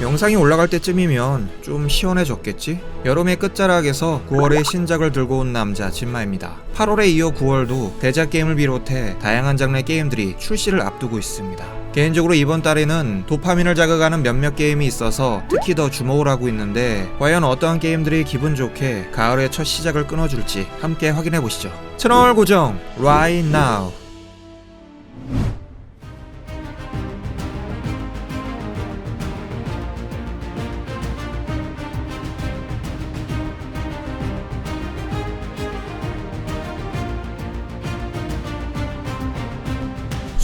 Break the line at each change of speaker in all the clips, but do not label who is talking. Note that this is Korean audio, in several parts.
영상이 올라갈 때쯤이면 좀 시원해졌겠지? 여름의 끝자락에서 9월에 신작을 들고 온 남자 진마입니다. 8월에 이어 9월도 대작 게임을 비롯해 다양한 장르의 게임들이 출시를 앞두고 있습니다. 개인적으로 이번 달에는 도파민을 자극하는 몇몇 게임이 있어서 특히 더 주목을 하고 있는데 과연 어떠한 게임들이 기분 좋게 가을의 첫 시작을 끊어줄지 함께 확인해 보시죠. 채널 고정 right now.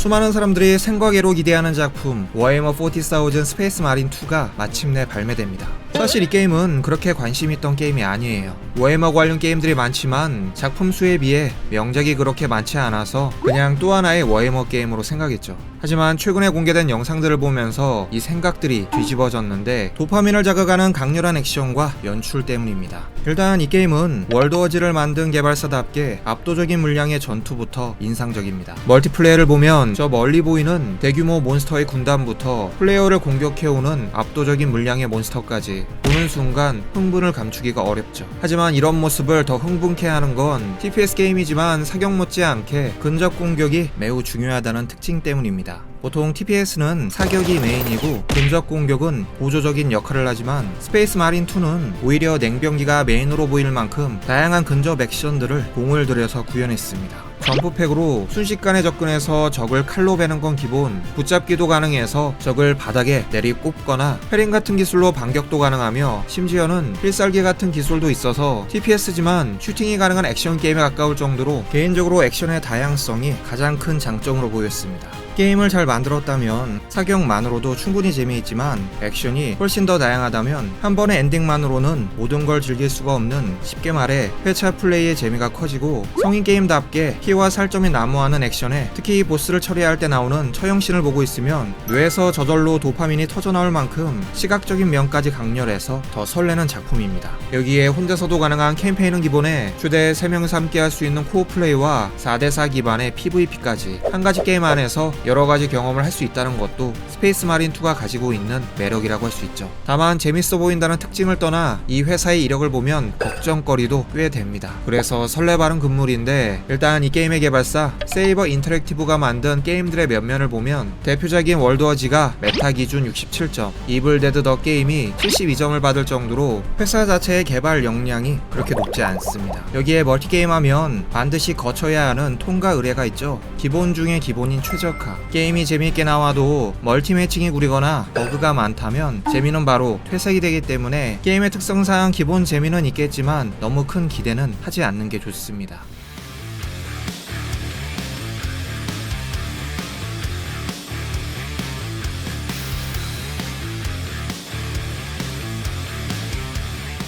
수많은 사람들이 생과계로 기대하는 작품 워해머 40,000 스페이스 마린 2가 마침내 발매됩니다. 사실 이 게임은 그렇게 관심 있던 게임이 아니에요. 워해머 관련 게임들이 많지만 작품 수에 비해 명작이 그렇게 많지 않아서 그냥 또 하나의 워해머 게임으로 생각했죠. 하지만 최근에 공개된 영상들을 보면서 이 생각들이 뒤집어졌는데 도파민을 자극하는 강렬한 액션과 연출 때문입니다. 일단 이 게임은 월드워즈를 만든 개발사답게 압도적인 물량의 전투부터 인상적입니다. 멀티플레이를 보면 저 멀리 보이는 대규모 몬스터의 군단부터 플레이어를 공격해오는 압도적인 물량의 몬스터까지 보는 순간 흥분을 감추기가 어렵죠. 하지만 이런 모습을 더 흥분케 하는 건 TPS 게임이지만 사격 못지않게 근접 공격이 매우 중요하다는 특징 때문입니다. 보통 TPS는 사격이 메인이고 근접 공격은 보조적인 역할을 하지만 스페이스 마린 2는 오히려 냉병기가 메인으로 보일 만큼 다양한 근접 액션들을 공을 들여서 구현했습니다. 점프팩으로 순식간에 접근해서 적을 칼로 베는 건 기본, 붙잡기도 가능해서 적을 바닥에 내리 꼽거나 패링 같은 기술로 반격도 가능하며 심지어는 필살기 같은 기술도 있어서 TPS지만 슈팅이 가능한 액션 게임에 가까울 정도로 개인적으로 액션의 다양성이 가장 큰 장점으로 보였습니다. 게임을 잘 만들었다면 사격만으로도 충분히 재미있지만 액션이 훨씬 더 다양하다면 한 번의 엔딩만으로는 모든 걸 즐길 수가 없는 쉽게 말해 회차 플레이의 재미가 커지고 성인 게임답게 키와 살점이 난무하는 액션에 특히 이 보스를 처리할 때 나오는 처형신을 보고 있으면 뇌에서 저절로 도파민이 터져나올 만큼 시각적인 면까지 강렬해서 더 설레는 작품입니다. 여기에 혼자서도 가능한 캠페인은 기본에 최대 3명이서 함께 할 수 있는 코어 플레이와 4대4 기반의 PVP까지 한 가지 게임 안에서 여러 가지 경험을 할 수 있다는 것도 스페이스 마린 2가 가지고 있는 매력이라고 할 수 있죠. 다만 재밌어 보인다는 특징을 떠나 이 회사의 이력을 보면 걱정거리도 꽤 됩니다. 그래서 설레바른 금물인데 일단 이 게임의 개발사 세이버 인터랙티브가 만든 게임들의 면면을 보면 대표작인 월드워지가 메타 기준 67점, 이블 데드 더 게임이 72점을 받을 정도로 회사 자체의 개발 역량이 그렇게 높지 않습니다. 여기에 멀티게임 하면 반드시 거쳐야 하는 통과 의뢰가 있죠. 기본 중에 기본인 최적화. 게임이 재미있게 나와도 멀티 매칭이 구리거나 버그가 많다면 재미는 바로 퇴색이 되기 때문에 게임의 특성상 기본 재미는 있겠지만 너무 큰 기대는 하지 않는 게 좋습니다.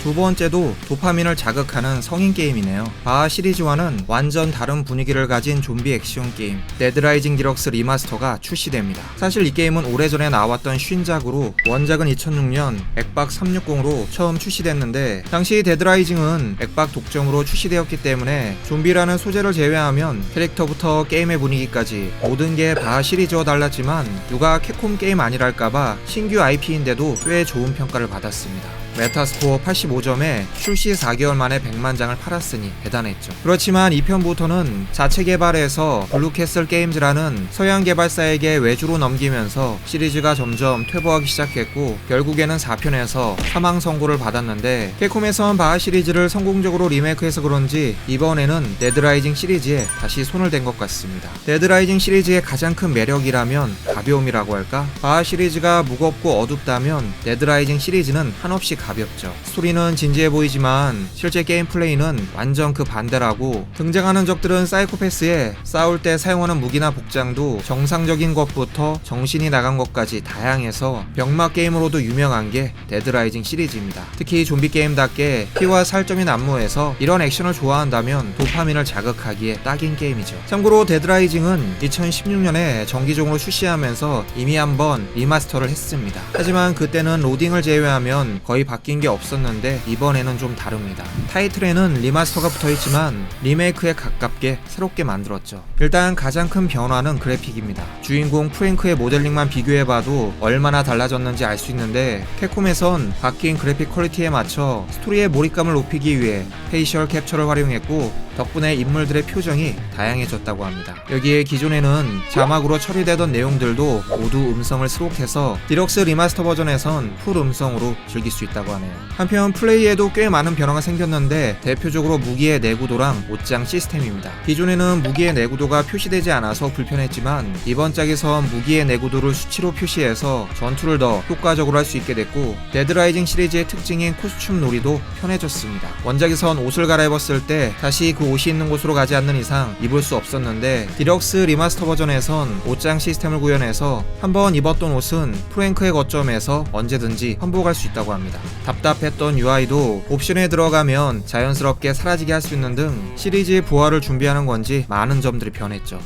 두 번째도 도파민을 자극하는 성인 게임이네요. 바하 시리즈와는 완전 다른 분위기를 가진 좀비 액션 게임 데드라이징 디럭스 리마스터가 출시됩니다. 사실 이 게임은 오래전에 나왔던 신작으로 원작은 2006년 액박 360으로 처음 출시됐는데 당시 데드라이징은 액박 독점으로 출시되었기 때문에 좀비라는 소재를 제외하면 캐릭터부터 게임의 분위기까지 모든 게 바하 시리즈와 달랐지만 누가 캡콤 게임 아니랄까봐 신규 IP인데도 꽤 좋은 평가를 받았습니다. 메타스코어 85점에 출시 4개월 만에 100만 장을 팔았으니 대단했죠. 그렇지만 2편부터는 자체 개발해서 블루캐슬 게임즈라는 서양 개발사에게 외주로 넘기면서 시리즈가 점점 퇴보하기 시작했고 결국에는 4편에서 사망 선고를 받았는데 캡콤에선 바하 시리즈를 성공적으로 리메이크해서 그런지 이번에는 데드라이징 시리즈에 다시 손을 댄 것 같습니다. 데드라이징 시리즈의 가장 큰 매력이라면 가벼움이라고 할까? 바하 시리즈가 무겁고 어둡다면 데드라이징 시리즈는 한없이 가볍죠. 스토리는 진지해 보이지만 실제 게임 플레이는 완전 그 반대라고 등장하는 적들은 사이코패스에 싸울 때 사용하는 무기나 복장도 정상적인 것부터 정신이 나간 것까지 다양해서 병맛 게임으로도 유명한 게 데드라이징 시리즈입니다. 특히 좀비 게임답게 피와 살점이 난무해서 이런 액션을 좋아한다면 도파민을 자극하기에 딱인 게임이죠. 참고로 데드라이징은 2016년에 정기적으로 출시하면서 이미 한번 리마스터를 했습니다. 하지만 그때는 로딩을 제외하면 거의 바뀐 게 없었는데 이번에는 좀 다릅니다. 타이틀에는 리마스터가 붙어있지만 리메이크에 가깝게 새롭게 만들었죠. 일단 가장 큰 변화는 그래픽입니다. 주인공 프랭크의 모델링만 비교해봐도 얼마나 달라졌는지 알 수 있는데 캡콤에선 바뀐 그래픽 퀄리티에 맞춰 스토리의 몰입감을 높이기 위해 페이셜 캡처를 활용했고 덕분에 인물들의 표정이 다양해졌다고 합니다. 여기에 기존에는 자막으로 처리되던 내용들도 모두 음성을 수록해서 디럭스 리마스터 버전에선 풀 음성으로 즐길 수 있다고 하네요. 한편 플레이에도 꽤 많은 변화가 생겼는데 대표적으로 무기의 내구도랑 옷장 시스템입니다. 기존에는 무기의 내구도가 표시되지 않아서 불편했지만 이번 짝에선 무기의 내구도를 수치로 표시해서 전투를 더 효과적으로 할 수 있게 됐고 데드라이징 시리즈의 특징인 코스튬 놀이도 편해졌습니다. 원작에선 옷을 갈아입었을 때 다시 그 옷이 있는 곳으로 가지 않는 이상 입을 수 없었는데 디럭스 리마스터 버전에선 옷장 시스템을 구현해서 한번 입었던 옷은 프랭크의 거점에서 언제든지 환복할 수 있다고 합니다. 답답했던 UI도 옵션에 들어가면 자연스럽게 사라지게 할 수 있는 등 시리즈의 부활을 준비하는 건지 많은 점들이 변했죠.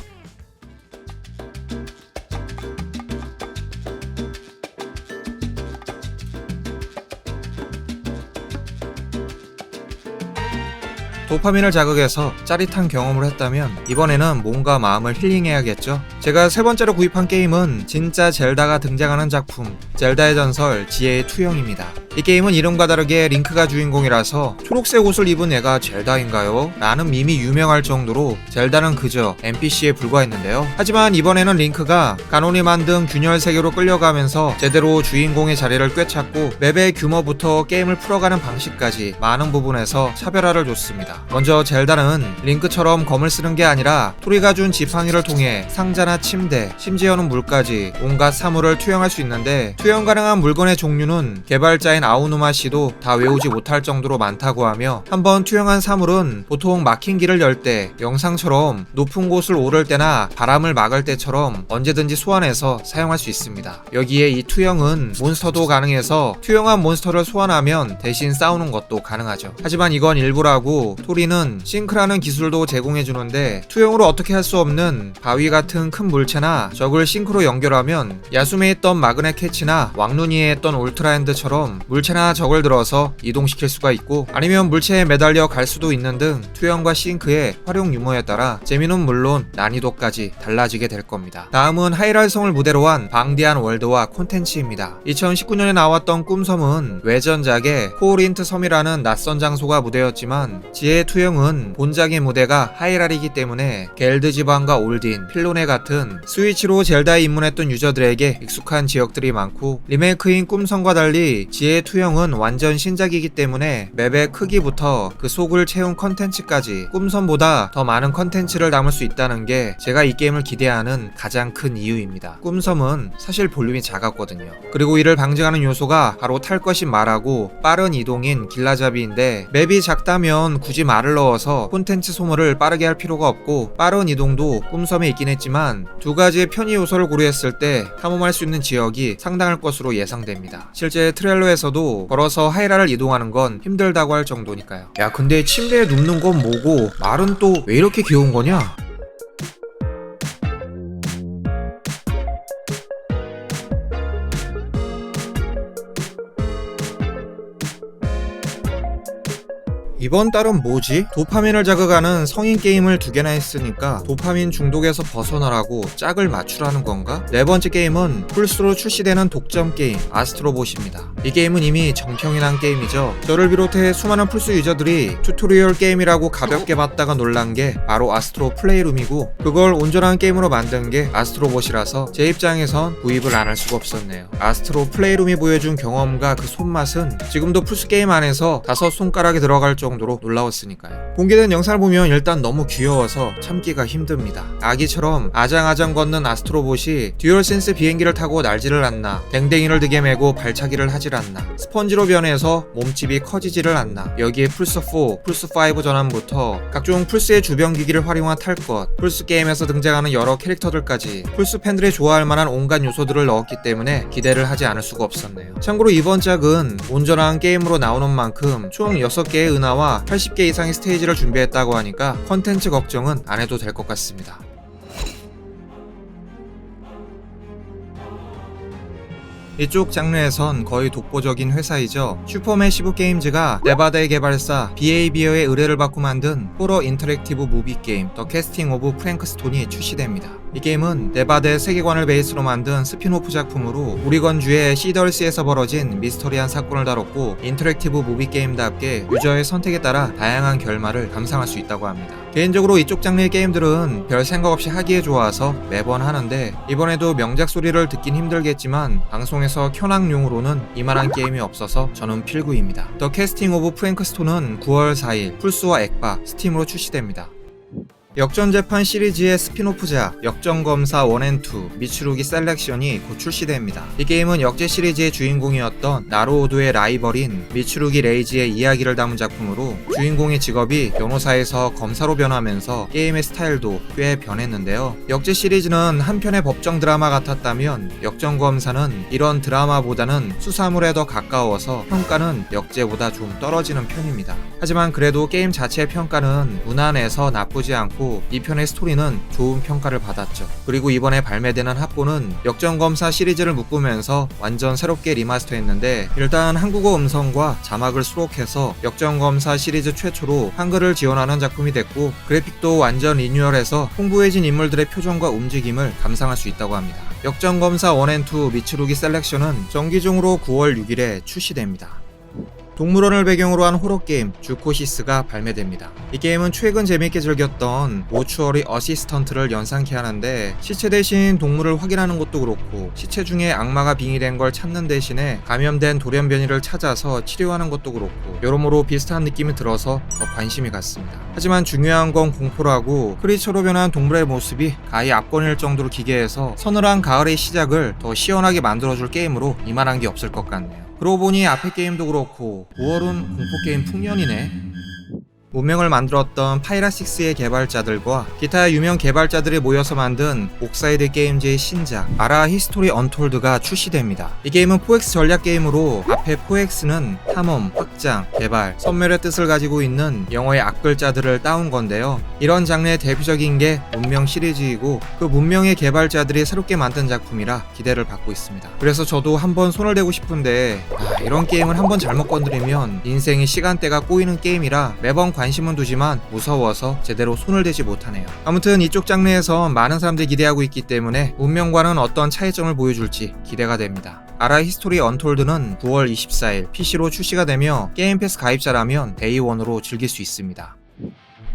도파민을 자극해서 짜릿한 경험을 했다면 이번에는 몸과 마음을 힐링해야겠죠. 제가 세 번째로 구입한 게임은 진짜 젤다가 등장하는 작품 젤다의 전설 지혜의 투영입니다. 이 게임은 이름과 다르게 링크가 주인공이라서 초록색 옷을 입은 애가 젤다인가요? 라는 밈이 유명할 정도로 젤다는 그저 NPC에 불과했는데요. 하지만 이번에는 링크가 가논이 만든 균열 세계로 끌려가면서 제대로 주인공의 자리를 꿰찼고 맵의 규모부터 게임을 풀어가는 방식까지 많은 부분에서 차별화를 줬습니다. 먼저 젤다는 링크처럼 검을 쓰는 게 아니라 토리가 준 지팡이를 통해 상자나 침대, 심지어는 물까지 온갖 사물을 투영할 수 있는데 투영 가능한 물건의 종류는 개발자인 아우누마 씨도 다 외우지 못할 정도로 많다고 하며 한번 투영한 사물은 보통 막힌 길을 열 때 영상처럼 높은 곳을 오를 때나 바람을 막을 때처럼 언제든지 소환해서 사용할 수 있습니다. 여기에 이 투영은 몬스터도 가능해서 투영한 몬스터를 소환하면 대신 싸우는 것도 가능하죠. 하지만 이건 일부라고 토리는 싱크라는 기술도 제공해 주는데 투영으로 어떻게 할 수 없는 바위 같은 큰 물체나 적을 싱크로 연결하면 야숨에 있던 마그넷 캐치나 왕눈이에 했던 울트라핸드처럼 물체나 적을 들어서 이동시킬 수가 있고 아니면 물체에 매달려 갈 수도 있는 등 투영과 싱크의 활용 유무에 따라 재미는 물론 난이도까지 달라지게 될 겁니다. 다음은 하이랄성을 무대로 한 방대한 월드와 콘텐츠입니다. 2019년에 나왔던 꿈섬은 외전작의 코오린트 섬이라는 낯선 장소가 무대였지만 지혜 투영은 본작의 무대가 하이랄이기 때문에 겔드 지방과 올딘, 필로네 같은 스위치로 젤다에 입문했던 유저들에게 익숙한 지역들이 많고 리메이크인 꿈섬과 달리 지혜 투영은 완전 신작이기 때문에 맵의 크기부터 그 속을 채운 컨텐츠까지 꿈섬보다 더 많은 컨텐츠를 담을 수 있다는 게 제가 이 게임을 기대하는 가장 큰 이유입니다. 꿈섬은 사실 볼륨이 작았거든요. 그리고 이를 방증하는 요소가 바로 탈 것이 말하고 빠른 이동인 길라잡이인데 맵이 작다면 굳이 말을 넣어서 콘텐츠 소모를 빠르게 할 필요가 없고 빠른 이동도 꿈섬에 있긴 했지만 두 가지의 편의 요소를 고려했을 때 탐험할 수 있는 지역이 상당할 것으로 예상됩니다. 실제 트레일러에서 도 걸어서 하이라를 이동하는 건 힘들다고 할 정도니까요. 야 근데 침대에 눕는 건 뭐고 말은 또 왜 이렇게 귀여운 거냐? 이번 달은 뭐지? 도파민을 자극하는 성인 게임을 두 개나 했으니까 도파민 중독에서 벗어나라고 짝을 맞추라는 건가? 네 번째 게임은 풀스로 출시되는 독점 게임 아스트로봇입니다. 이 게임은 이미 정평이 난 게임이죠. 저를 비롯해 수많은 풀스 유저들이 튜토리얼 게임이라고 가볍게 봤다가 놀란 게 바로 아스트로 플레이룸이고 그걸 온전한 게임으로 만든 게 아스트로봇이라서 제 입장에선 구입을 안 할 수가 없었네요. 아스트로 플레이룸이 보여준 경험과 그 손맛은 지금도 풀스 게임 안에서 다섯 손가락이 들어갈 정도 로 놀라웠으니까요. 공개된 영상을 보면 일단 너무 귀여워서 참기가 힘듭니다. 아기처럼 아장아장 걷는 아스트로봇이 듀얼센스 비행기를 타고 날지를 않나, 댕댕이를 등에 메고 발차기를 하질 않나, 스펀지로 변해서 몸집이 커지지를 않나, 여기에 플스4, 플스5 전환부터 각종 플스의 주변 기기를 활용한 탈 것, 플스 게임에서 등장하는 여러 캐릭터들까지 플스 팬들이 좋아할 만한 온갖 요소들을 넣었기 때문에 기대를 하지 않을 수가 없었네요. 참고로 이번 작은 온전한 게임으로 나오는 만큼 총 6개의 은하와 80개 이상의 스테이지를 준비했다고 하니까 컨텐츠 걱정은 안 해도 될 것 같습니다. 이쪽 장르에선 거의 독보적인 회사이죠. 슈퍼매시브 게임즈가 네바다의 개발사 비에이비어의 의뢰를 받고 만든 호러 인터랙티브 무비 게임 더 캐스팅 오브 프랭크스톤이 출시됩니다. 이 게임은 네바다의 세계관을 베이스로 만든 스피노프 작품으로 우리건주의 시덜스에서 벌어진 미스터리한 사건을 다뤘고 인터랙티브 무비 게임답게 유저의 선택에 따라 다양한 결말을 감상할 수 있다고 합니다. 개인적으로 이쪽 장르의 게임들은 별 생각 없이 하기에 좋아서 매번 하는데 이번에도 명작 소리를 듣긴 힘들겠지만 방송에서 켜낭용으로는 이만한 게임이 없어서 저는 필구입니다. 더 캐스팅 오브 프랭크스톤은 9월 4일 플스와 엑바, 스팀으로 출시됩니다. 역전재판 시리즈의 스피노프작 역전검사 1앤2 미츠루기 셀렉션이 곧 출시됩니다. 이 게임은 역제 시리즈의 주인공이었던 나로오도의 라이벌인 미츠루기 레이지의 이야기를 담은 작품으로 주인공의 직업이 변호사에서 검사로 변하면서 게임의 스타일도 꽤 변했는데요. 역제 시리즈는 한편의 법정 드라마 같았다면 역전검사는 이런 드라마보다는 수사물에 더 가까워서 평가는 역제보다 좀 떨어지는 편입니다. 하지만 그래도 게임 자체의 평가는 무난해서 나쁘지 않고 이 편의 스토리는 좋은 평가를 받았죠. 그리고 이번에 발매되는 합본은 역전검사 시리즈를 묶으면서 완전 새롭게 리마스터했는데 일단 한국어 음성과 자막을 수록해서 역전검사 시리즈 최초로 한글을 지원하는 작품이 됐고 그래픽도 완전 리뉴얼해서 홍보해진 인물들의 표정과 움직임을 감상할 수 있다고 합니다. 역전검사 1앤2 미츠루기 셀렉션은 정기종으로 9월 6일에 출시됩니다. 동물원을 배경으로 한 호러 게임 주코시스가 발매됩니다. 이 게임은 최근 재밌게 즐겼던 모추어리 어시스턴트를 연상케 하는데 시체 대신 동물을 확인하는 것도 그렇고 시체 중에 악마가 빙의된 걸 찾는 대신에 감염된 돌연변이를 찾아서 치료하는 것도 그렇고 여러모로 비슷한 느낌이 들어서 더 관심이 갔습니다. 하지만 중요한 건 공포라고 크리처로 변한 동물의 모습이 가히 압권일 정도로 기괴해서 서늘한 가을의 시작을 더 시원하게 만들어줄 게임으로 이만한 게 없을 것 같네요. 그러고 보니 앞에 게임도 그렇고 5월은 공포게임 풍년이네. 문명을 만들었던 파이라6의 개발자들과 기타 유명 개발자들이 모여서 만든 옥사이드 게임즈의 신작 아라 히스토리 언톨드가 출시됩니다. 이 게임은 4X 전략 게임으로 앞에 4X는 탐험, 확장, 개발, 선멸의 뜻을 가지고 있는 영어의 앞글자들을 따온 건데요. 이런 장르의 대표적인 게 문명 시리즈이고 그 문명의 개발자들이 새롭게 만든 작품이라 기대를 받고 있습니다. 그래서 저도 한번 손을 대고 싶은데 아, 이런 게임을 한번 잘못 건드리면 인생의 시간대가 꼬이는 게임이라 매번 관심은 두지만 무서워서 제대로 손을 대지 못하네요. 아무튼 이쪽 장르에서 많은 사람들이 기대하고 있기 때문에 운명과는 어떤 차이점을 보여줄지 기대가 됩니다. 아라 히스토리 언톨드는 9월 24일 PC로 출시가 되며 게임 패스 가입자라면 데이원으로 즐길 수 있습니다.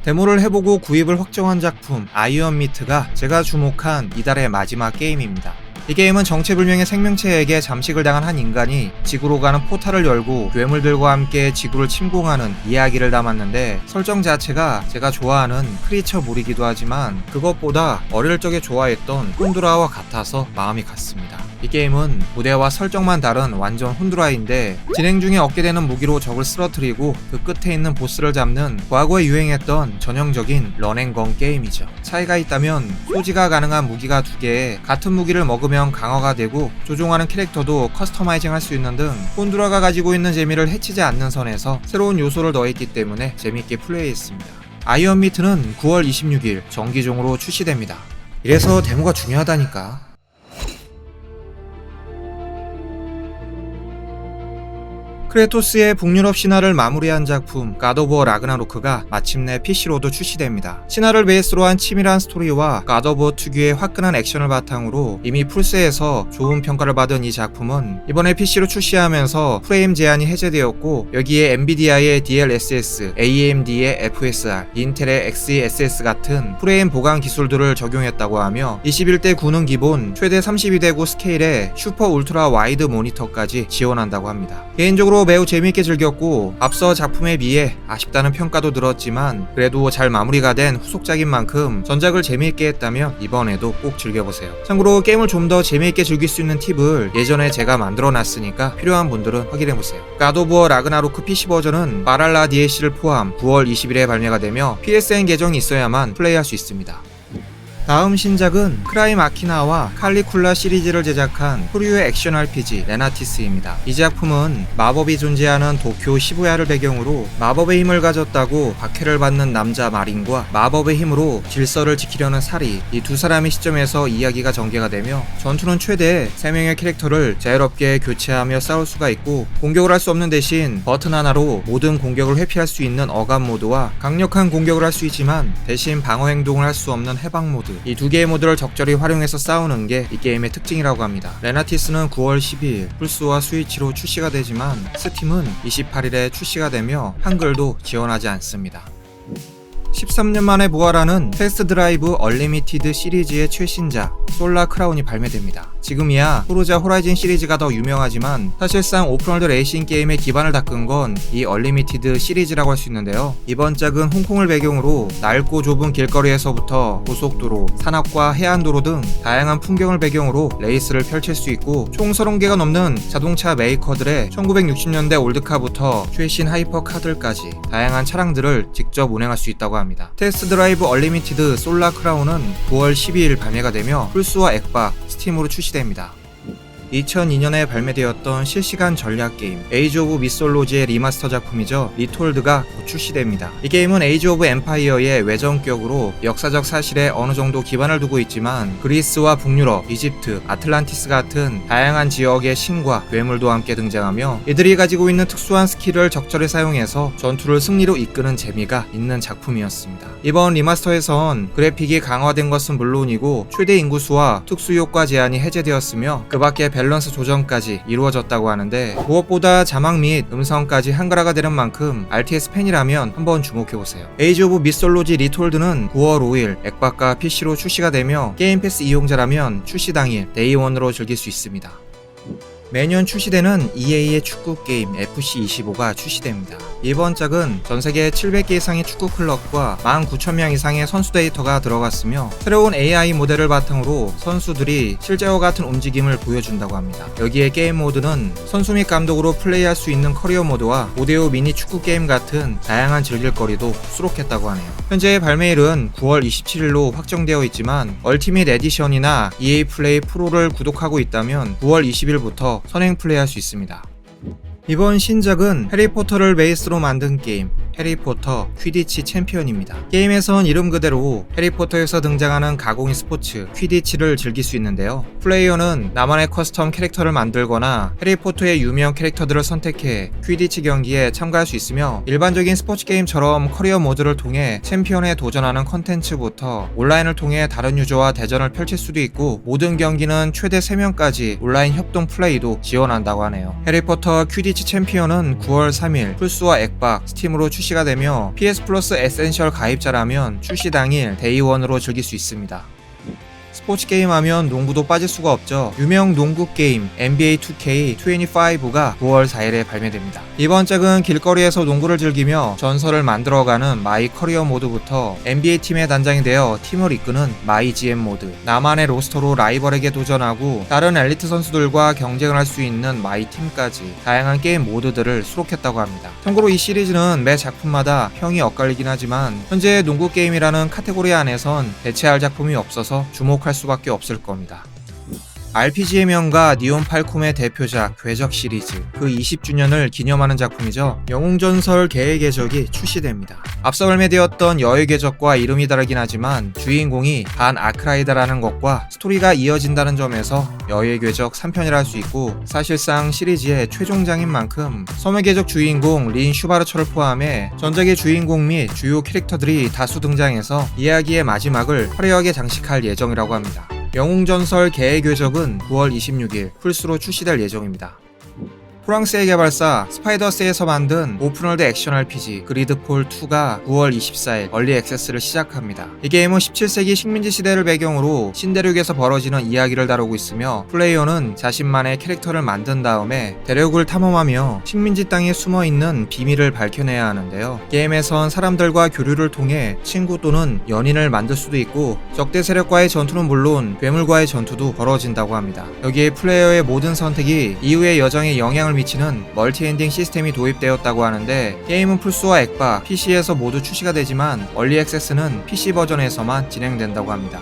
데모를 해보고 구입을 확정한 작품 아이언 미트가 제가 주목한 이달의 마지막 게임입니다. 이 게임은 정체불명의 생명체에게 잠식을 당한 한 인간이 지구로 가는 포탈을 열고 괴물들과 함께 지구를 침공하는 이야기를 담았는데 설정 자체가 제가 좋아하는 크리처물이기도 하지만 그것보다 어릴 적에 좋아했던 혼두라와 같아서 마음이 갔습니다. 이 게임은 무대와 설정만 다른 완전 혼두라인데 진행 중에 얻게 되는 무기로 적을 쓰러뜨리고 그 끝에 있는 보스를 잡는 과거에 유행했던 전형적인 런앤건 게임이죠. 차이가 있다면 소지가 가능한 무기가 두 개에 같은 무기를 먹으면 강화가 되고 조종하는 캐릭터도 커스터마이징 할 수 있는 등 혼두라가 가지고 있는 재미를 해치지 않는 선에서 새로운 요소를 더했기 때문에 재밌게 플레이했습니다. 아이언 미트는 9월 26일 정기종으로 출시됩니다. 이래서 데모가 중요하다니까. 크레토스의 북유럽 신화를 마무리한 작품 War 라그나로크가 마침내 PC로도 출시됩니다. 신화를 베이스로 한 치밀한 스토리와 War 특유의 화끈한 액션을 바탕으로 이미 플스에서 좋은 평가를 받은 이 작품은 이번에 PC로 출시하면서 프레임 제한이 해제되었고 여기에 엔비디아의 DLSS, AMD의 FSR, 인텔의 XeSS 같은 프레임 보강 기술들을 적용했다고 하며 21대 9는 기본, 최대 32대 9 스케일의 슈퍼 울트라 와이드 모니터까지 지원한다고 합니다. 개인적으로 매우 재미있게 즐겼고 앞서 작품에 비해 아쉽다는 평가도 들었지만 그래도 잘 마무리가 된 후속작인 만큼 전작을 재미있게 했다면 이번에도 꼭 즐겨보세요. 참고로 게임을 좀 더 재미있게 즐길 수 있는 팁을 예전에 제가 만들어 놨으니까 필요한 분들은 확인해보세요. 가도부어 라그나로크 PC 버전은 마랄라 DLC를 포함 9월 20일에 발매가 되며 PSN 계정이 있어야만 플레이할 수 있습니다. 다음 신작은 크라임 아키나와 칼리쿨라 시리즈를 제작한 프류의 액션 RPG 레나티스입니다. 이 작품은 마법이 존재하는 도쿄 시부야를 배경으로 마법의 힘을 가졌다고 박해를 받는 남자 마린과 마법의 힘으로 질서를 지키려는 사리 이 두 사람의 시점에서 이야기가 전개가 되며 전투는 최대 3명의 캐릭터를 자유롭게 교체하며 싸울 수가 있고 공격을 할 수 없는 대신 버튼 하나로 모든 공격을 회피할 수 있는 어감 모드와 강력한 공격을 할 수 있지만 대신 방어 행동을 할 수 없는 해방 모드 이 두 개의 모드를 적절히 활용해서 싸우는 게 이 게임의 특징이라고 합니다. 레나티스는 9월 12일 플스와 스위치로 출시가 되지만 스팀은 28일에 출시가 되며 한글도 지원하지 않습니다. 13년 만에 부활하는 테스트 드라이브 얼리미티드 시리즈의 최신작 솔라 크라운이 발매됩니다. 지금이야 포르자 호라이즌 시리즈가 더 유명하지만 사실상 오픈월드 레이싱 게임의 기반을 닦은 건 이 얼리미티드 시리즈라고 할 수 있는데요. 이번 작은 홍콩을 배경으로 넓고 좁은 길거리에서부터 고속도로, 산악과 해안도로 등 다양한 풍경을 배경으로 레이스를 펼칠 수 있고 총 30개가 넘는 자동차 메이커들의 1960년대 올드카부터 최신 하이퍼카들까지 다양한 차량들을 직접 운행할 수 있다고 합니다. 테스트 드라이브 얼리미티드 솔라 크라운은 9월 12일 발매가 되며 플스와 엑박, 스팀으로 출시 됩니다. 2002년에 발매되었던 실시간 전략 게임 에이지 오브 미솔로지의 리마스터 작품이죠. 리톨드가 곧 출시됩니다. 이 게임은 에이지 오브 엠파이어의 외전격으로 역사적 사실에 어느 정도 기반을 두고 있지만 그리스와 북유럽, 이집트, 아틀란티스 같은 다양한 지역의 신과 괴물도 함께 등장하며 이들이 가지고 있는 특수한 스킬을 적절히 사용해서 전투를 승리로 이끄는 재미가 있는 작품이었습니다. 이번 리마스터에선 그래픽이 강화된 것은 물론이고 최대 인구수와 특수 효과 제한이 해제되었으며 그 밖에 밸 런스 조정까지 이루어졌다고 하는데 무엇보다 자막 및 음성까지 한글화가 되는 만큼 RTS 팬이라면 한번 주목해보세요. 에이지 오브 미솔로지 리톨드는 9월 5일 액박과 PC로 출시가 되며 게임 패스 이용자라면 출시 당일 데이원으로 즐길 수 있습니다. 매년 출시되는 EA의 축구 게임 FC25가 출시됩니다. 이번 작은 전 세계 700개 이상의 축구 클럽과 19,000명 이상의 선수 데이터가 들어갔으며 새로운 AI 모델을 바탕으로 선수들이 실제와 같은 움직임을 보여준다고 합니다. 여기에 게임 모드는 선수 및 감독으로 플레이할 수 있는 커리어 모드와 5대5 미니 축구 게임 같은 다양한 즐길거리도 수록했다고 하네요. 현재 발매일은 9월 27일로 확정되어 있지만 얼티밋 에디션이나 EA 플레이 프로를 구독하고 있다면 9월 20일부터 선행 플레이할 수 있습니다. 이번 신작은 해리포터를 베이스로 만든 게임 해리포터 퀴디치 챔피언입니다. 게임에선 이름 그대로 해리포터에서 등장하는 가공이 스포츠 퀴디치를 즐길 수 있는데요. 플레이어는 나만의 커스텀 캐릭터를 만들거나 해리포터의 유명 캐릭터들을 선택해 퀴디치 경기에 참가할 수 있으며 일반적인 스포츠 게임처럼 커리어 모드를 통해 챔피언에 도전하는 컨텐츠부터 온라인을 통해 다른 유저와 대전을 펼칠 수도 있고 모든 경기는 최대 3명까지 온라인 협동 플레이도 지원한다고 하네요. 해리포터 퀴디치 챔피언은 9월 3일 플스와 엑박, 스팀으로 출시 가 되며 PS 플러스 에센셜 가입자라면 출시 당일 데이원으로 즐길 수 있습니다. 스포츠 게임 하면 농구도 빠질 수가 없죠. 유명 농구 게임 NBA 2K 25가 9월 4일에 발매됩니다. 이번 작은 길거리에서 농구를 즐기며 전설을 만들어가는 마이 커리어 모드부터 NBA 팀의 단장이 되어 팀을 이끄는 마이 GM 모드, 나만의 로스터로 라이벌에게 도전하고 다른 엘리트 선수들과 경쟁을 할 수 있는 마이 팀까지 다양한 게임 모드들을 수록했다고 합니다. 참고로 이 시리즈는 매 작품마다 평이 엇갈리긴 하지만 현재 농구 게임이라는 카테고리 안에선 대체할 작품이 없어서 주목할 수밖에 없을 겁니다. RPG의 명가 니온 팔콤의 대표작 궤적 시리즈 그 20주년을 기념하는 작품이죠. 영웅전설 개의 궤적이 출시됩니다. 앞서 발매되었던 여의 궤적과 이름이 다르긴 하지만 주인공이 반 아크라이다라는 것과 스토리가 이어진다는 점에서 여의 궤적 3편이라 할 수 있고 사실상 시리즈의 최종장인 만큼 섬의 궤적 주인공 린 슈바르처를 포함해 전작의 주인공 및 주요 캐릭터들이 다수 등장해서 이야기의 마지막을 화려하게 장식할 예정이라고 합니다. 영웅전설 개의 궤적은 9월 26일 플스로 출시될 예정입니다. 프랑스의 개발사 스파이더스에서 만든 오픈월드 액션 RPG 그리드폴 2가 9월 24일 얼리 액세스를 시작합니다. 이 게임은 17세기 식민지 시대를 배경으로 신대륙에서 벌어지는 이야기를 다루고 있으며 플레이어는 자신만의 캐릭터를 만든 다음에 대륙을 탐험하며 식민지 땅에 숨어 있는 비밀을 밝혀내야 하는데요. 게임에선 사람들과 교류를 통해 친구 또는 연인을 만들 수도 있고 적대 세력과의 전투는 물론 괴물과의 전투도 벌어진다고 합니다. 여기에 플레이어의 모든 선택이 이후의 여정에 영향을 미치는 멀티엔딩 시스템이 도입되었다고 하는데 게임은 플스와 엑바, PC에서 모두 출시가 되지만 얼리 액세스는 PC 버전에서만 진행된다고 합니다.